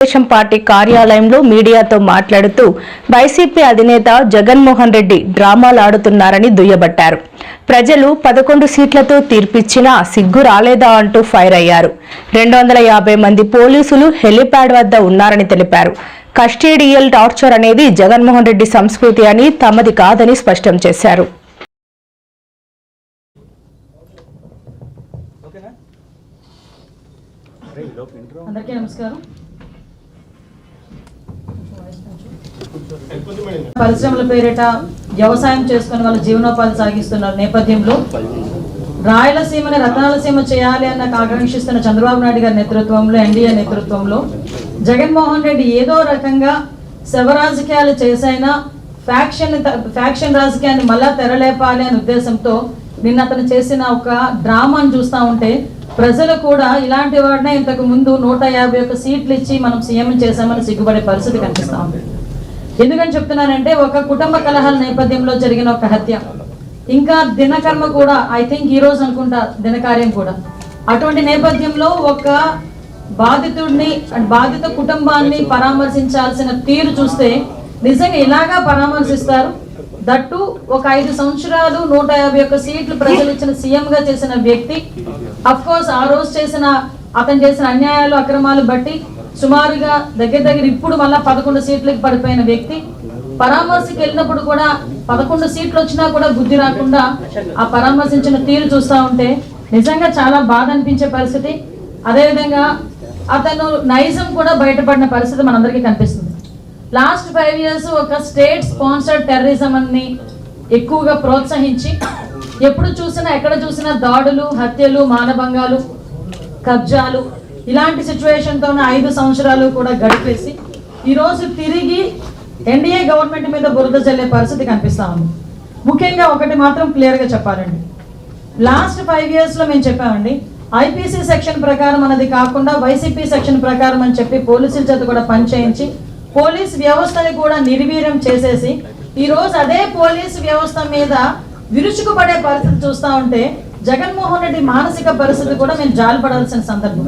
Telugu Desam party కార్యాలయంలో మీడియాతో మాట్లాడుతూ వైసీపీ అధినేత జగన్మోహన్ రెడ్డి డ్రామాలాడుతున్నారని దుయ్యబట్టారు. ప్రజలు పదకొండు సీట్లతో తీర్పిచ్చినా సిగ్గు రాలేదా అంటూ ఫైర్ అయ్యారు. రెండు వందల యాభై మంది పోలీసులు హెలిప్యాడ్ వద్ద ఉన్నారని తెలిపారు. కస్టేడియల్ టార్చర్ అనేది జగన్మోహన్ రెడ్డి సంస్కృతి అని తమది కాదని స్పష్టం చేశారు. అందరికీ నమస్కారం. పరిశ్రమల పేరిట వ్యవసాయం చేసుకుని వాళ్ళ జీవనోపాధి సాగిస్తున్న నేపథ్యంలో. రాయలసీమని రత్నాలసీమ చేయాలి అన్న ఆకాంక్షిస్తున్న చంద్రబాబు నాయుడు గారి నేతృత్వంలో ఎన్డీఏ నేతృత్వంలో జగన్మోహన్ రెడ్డి ఏదో రకంగా శవ రాజకీయాలు చేసైనా ఫ్యాక్షన్ ఫ్యాక్షన్ రాజకీయాన్ని మళ్ళా తెరలేపాలి అనే ఉద్దేశంతో నిన్న అతను చేసిన ఒక డ్రామాను చూస్తూ ఉంటే ప్రజలు కూడా ఇలాంటి వాడినే ఇంతకు ముందు నూట యాభై ఒక్క సీట్లు ఇచ్చి మనం సీఎం చేశామని సిగ్గుపడే పరిస్థితి కనిపిస్తూ ఉంది. ఎందుకని చెప్తున్నానంటే ఒక కుటుంబ కలహాల నేపథ్యంలో జరిగిన ఒక హత్య. ఇంకా దినకర్మ కూడా ఐ థింక్ ఈ రోజు అనుకుంటా దినకార్యం కూడా. అటువంటి నేపథ్యంలో ఒక బాధితుడిని బాధిత కుటుంబాన్ని పరామర్శించాల్సిన తీరు చూస్తే నిజంగా ఇలాగా పరామర్శిస్తారు? దట్టు ఒక ఐదు సంవత్సరాలు నూట యాభై ఒక్క సీట్లు ప్రజలు ఇచ్చిన సీఎం గా చేసిన వ్యక్తి. అఫ్ కోర్స్ ఆ రోజు చేసిన అతను చేసిన అన్యాయాలు అక్రమాలు బట్టి సుమారుగా దగ్గర దగ్గర ఇప్పుడు మళ్ళా పదకొండు సీట్లకు పడిపోయిన వ్యక్తి పరామర్శకి వెళ్ళినప్పుడు కూడా పదకొండు సీట్లు వచ్చినా కూడా బుద్ధి రాకుండా ఆ పరామర్శించిన తీరు చూస్తా ఉంటే నిజంగా చాలా బాధ అనిపించే పరిస్థితి. అదేవిధంగా అతను నైజం కూడా బయటపడిన పరిస్థితి మనందరికీ కనిపిస్తుంది. లాస్ట్ ఫైవ్ ఇయర్స్ ఒక స్టేట్ స్పాన్సర్డ్ టెర్రరిజం అని ఎక్కువగా ప్రోత్సహించి ఎప్పుడు చూసినా ఎక్కడ చూసినా దాడులు హత్యలు మానభంగాలు కబ్జాలు ఇలాంటి సిచ్యువేషన్తోనే ఐదు సంవత్సరాలు కూడా గడిపేసి ఈరోజు తిరిగి ఎన్డీఏ గవర్నమెంట్ మీద బురద చల్లే పరిస్థితి కనిపిస్తూ ఉంది. ముఖ్యంగా ఒకటి మాత్రం క్లియర్గా చెప్పాలండి. లాస్ట్ ఫైవ్ ఇయర్స్లో మేము చెప్పామండి ఐపీసీ సెక్షన్ ప్రకారం అన్నది కాకుండా వైసీపీ సెక్షన్ ప్రకారం అని చెప్పి పోలీసుల చేత కూడా పనిచేయించి పోలీస్ వ్యవస్థని కూడా నిర్వీర్యం చేసేసి ఈరోజు అదే పోలీస్ వ్యవస్థ మీద విరుచుకుపడే పరిస్థితి చూస్తా ఉంటే జగన్మోహన్ రెడ్డి మానసిక పరిస్థితి కూడా మేము జాలిపడాల్సిన సందర్భం.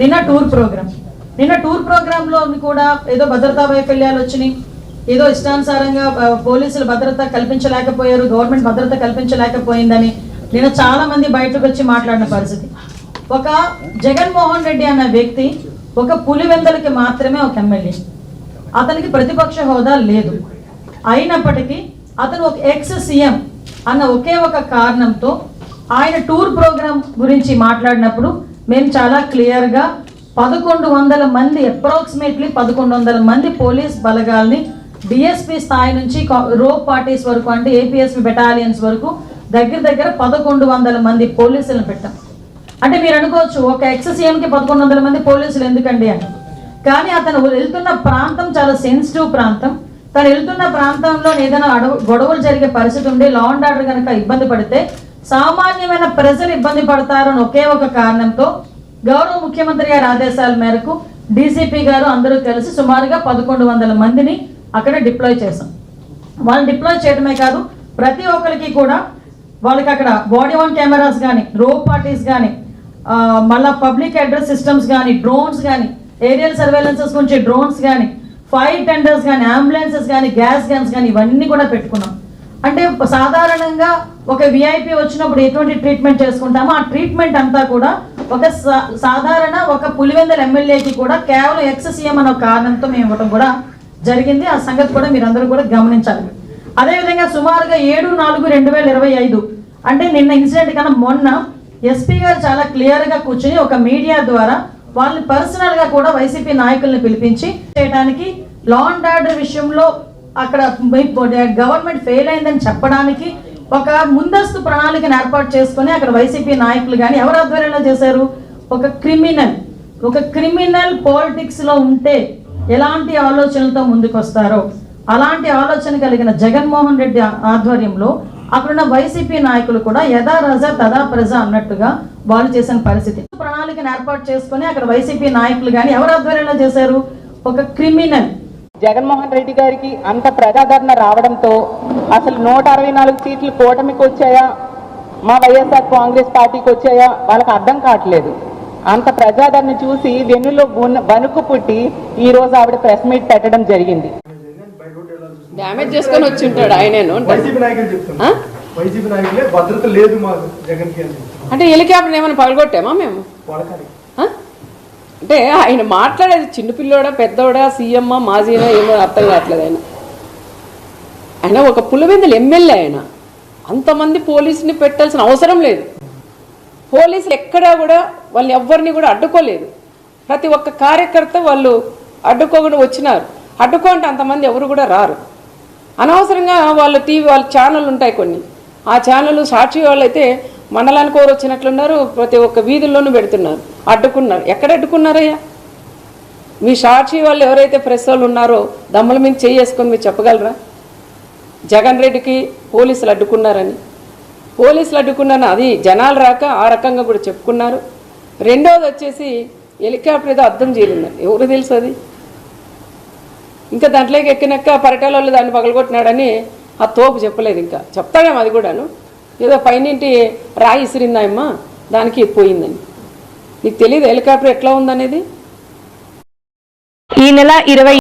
నిన్న టూర్ ప్రోగ్రామ్. నిన్న టూర్ ప్రోగ్రామ్లో కూడా ఏదో భద్రతా వైఫల్యాలు వచ్చినాయి. ఏదో ఇష్టానుసారంగా పోలీసులు భద్రత కల్పించలేకపోయారు గవర్నమెంట్ భద్రత కల్పించలేకపోయిందని నిన్న చాలా మంది బయటకు వచ్చి మాట్లాడిన పరిస్థితి. ఒక జగన్మోహన్ రెడ్డి అన్న వ్యక్తి ఒక పులివెందలకి మాత్రమే ఒక ఎమ్మెల్యే. అతనికి ప్రతిపక్ష హోదా లేదు. అయినప్పటికీ అతను ఒక ఎక్స్ సీఎం అన్న ఒకే ఒక కారణంతో ఆయన టూర్ ప్రోగ్రాం గురించి మాట్లాడినప్పుడు మేము చాలా క్లియర్గా పదకొండు వందల మంది అప్రాక్సిమేట్లీ పదకొండు వందల మంది పోలీస్ బలగాల్ని డిఎస్పీ స్థాయి నుంచి రోప్ పార్టీస్ వరకు అంటే ఏపీఎస్పీ బెటాలియన్స్ వరకు దగ్గర దగ్గర పదకొండు వందల మంది పోలీసులను పెట్టాం. అంటే మీరు అనుకోవచ్చు ఒక ఎక్స్ సీఎంకి పదకొండు వందల మంది పోలీసులు ఎందుకండి అని. కానీ అతను వెళ్తున్న ప్రాంతం చాలా సెన్సిటివ్ ప్రాంతం. తను వెళ్తున్న ప్రాంతంలో ఏదైనా అడవు గొడవలు జరిగే పరిస్థితి ఉండి లా అండ్ ఆర్డర్ కనుక ఇబ్బంది పడితే సామాన్యమైన ప్రజలు ఇబ్బంది పడతారని ఒకే ఒక కారణంతో గౌరవ ముఖ్యమంత్రి గారి ఆదేశాల మేరకు డీసీపీ గారు అందరూ కలిసి సుమారుగా పదకొండు వందల మందిని అక్కడ డిప్లాయ్ చేశాం. వాళ్ళని డిప్లాయ్ చేయడమే కాదు ప్రతి ఒక్కరికి కూడా వాళ్ళకి అక్కడ బాడీ వన్ కెమెరాస్ కానీ రోప్ పార్టీస్ కానీ మళ్ళీ పబ్లిక్ అడ్రస్ సిస్టమ్స్ కానీ డ్రోన్స్ కానీ ఏరియల్ సర్వేలెన్సెస్ గురించి డ్రోన్స్ కానీ ఫైర్ టెండర్స్ కానీ అంబులెన్సెస్ కానీ గ్యాస్ గన్స్ కానీ ఇవన్నీ కూడా పెట్టుకున్నాం. అంటే సాధారణంగా ఒక విఐపి వచ్చినప్పుడు ఎటువంటి ట్రీట్మెంట్ చేసుకుంటామో ఆ ట్రీట్మెంట్ అంతా కూడా ఒక సా- సాధారణ ఒక పులివెందల ఎమ్మెల్యేకి కూడా కేవలం ఎక్స్ సీఎం అనే కారణంతో మేము ఇవ్వడం కూడా జరిగింది. ఆ సంగతి కూడా మీరందరూ కూడా గమనించాలి. అదేవిధంగా సుమారుగా ఏడు నాలుగు రెండు వేల ఇరవై ఐదు అంటే నిన్న ఇన్సిడెంట్ కన్నా మొన్న ఎస్పీ గారు చాలా క్లియర్గా కూర్చుని ఒక మీడియా ద్వారా వాళ్ళని పర్సనల్గా కూడా వైసీపీ నాయకుల్ని పిలిపించి చేయడానికి లాండ్ ఆర్డర్ విషయంలో అక్కడ గవర్నమెంట్ ఫెయిల్ అయిందని చెప్పడానికి ఒక ముందస్తు ప్రణాళికను ఏర్పాటు చేసుకొని అక్కడ వైసీపీ నాయకులు కానీ ఎవరు ఆధ్వర్యంలో చేశారు? ఒక క్రిమినల్. ఒక క్రిమినల్ పాలిటిక్స్లో ఉంటే ఎలాంటి ఆలోచనలతో ముందుకొస్తారో అలాంటి ఆలోచన కలిగిన జగన్మోహన్ రెడ్డి ఆధ్వర్యంలో అక్కడున్న వైసీపీ నాయకులు కూడా యథా రజ తదా ప్రజ అన్నట్టుగా వాళ్ళు చేసిన పరిస్థితి. ప్రణాళికను ఏర్పాటు చేసుకొని అక్కడ వైసీపీ నాయకులు కానీ ఎవరు ఆధ్వర్యంలో చేశారు? ఒక క్రిమినల్. జగన్మోహన్ రెడ్డి గారికి అంత ప్రజాదరణ రావడంతో అసలు నూట అరవై నాలుగు సీట్లు కూటమికి వచ్చాయా? మా వైఎస్ఆర్ కాంగ్రెస్ పార్టీకి వచ్చాయా? వాళ్ళకి అర్థం కావట్లేదు. అంత ప్రజాదరణ చూసి వెన్నులో వణుకు పుట్టి ఈ రోజు ఆవిడ ప్రెస్ మీట్ పెట్టడం జరిగింది. డ్యామేజ్ చేసుకొని వచ్చి ఉంటాడు ఆయనేను. వైసీపీ నాయకులు చెప్తున్నా ఆ? వైసీపీ నాయకులే భద్రత లేదు మా జగన్కి అని. చెప్తున్నారు. అంటే హెలికాప్టర్ ఏమైనా పగలగొట్టామా మేము? అంటే ఆయన మాట్లాడేది చిన్నపిల్లోడా పెద్దోడా సీఎం మాజీనా ఏమో అర్థం కావట్లేదు ఆయన. ఆయన ఒక పులివెందులు ఎమ్మెల్యే ఆయన. అంతమంది పోలీసుని పెట్టాల్సిన అవసరం లేదు. పోలీసులు ఎక్కడా కూడా వాళ్ళు ఎవ్వరిని కూడా అడ్డుకోలేదు. ప్రతి ఒక్క కార్యకర్త వాళ్ళు అడ్డుకోకుండా వచ్చినారు. అడ్డుకో అంటే అంతమంది ఎవరు కూడా రారు. అనవసరంగా వాళ్ళ టీవీ వాళ్ళ ఛానల్ ఉంటాయి కొన్ని. ఆ ఛానల్ సాక్షి వాళ్ళైతే మండలానికి ఎవరు వచ్చినట్లున్నారు? ప్రతి ఒక్క వీధుల్లోనూ పెడుతున్నారు. అడ్డుకున్నారు. ఎక్కడ అడ్డుకున్నారయ్యా? మీ సాక్షి వాళ్ళు ఎవరైతే ప్రెస్ వాళ్ళు ఉన్నారో దమ్మల మీద చేసుకొని మీరు చెప్పగలరా? జగన్ రెడ్డికి పోలీసులు అడ్డుకున్నారని. పోలీసులు అడ్డుకున్నారని అది జనాలు రాక ఆ రకంగా కూడా చెప్పుకున్నారు. రెండోది వచ్చేసి హెలికాప్టర్ ఏదో అర్థం చేయలేదు ఎవరు తెలుసు అది? ఇంకా దాంట్లోకి ఎక్కినాక పరిటాల వాళ్ళు దాన్ని పగలగొట్టినాడని ఆ తోపు చెప్పలేదు ఇంకా. చెప్తాడేమో అది కూడాను. ఏదో పైనింటి రాయి ఇసిరిందాయమ్మా? దానికి పోయిందని. నీకు తెలియదు హెలికాప్టర్ ఎట్లా ఉందనేది? ఈ నెల ఇరవై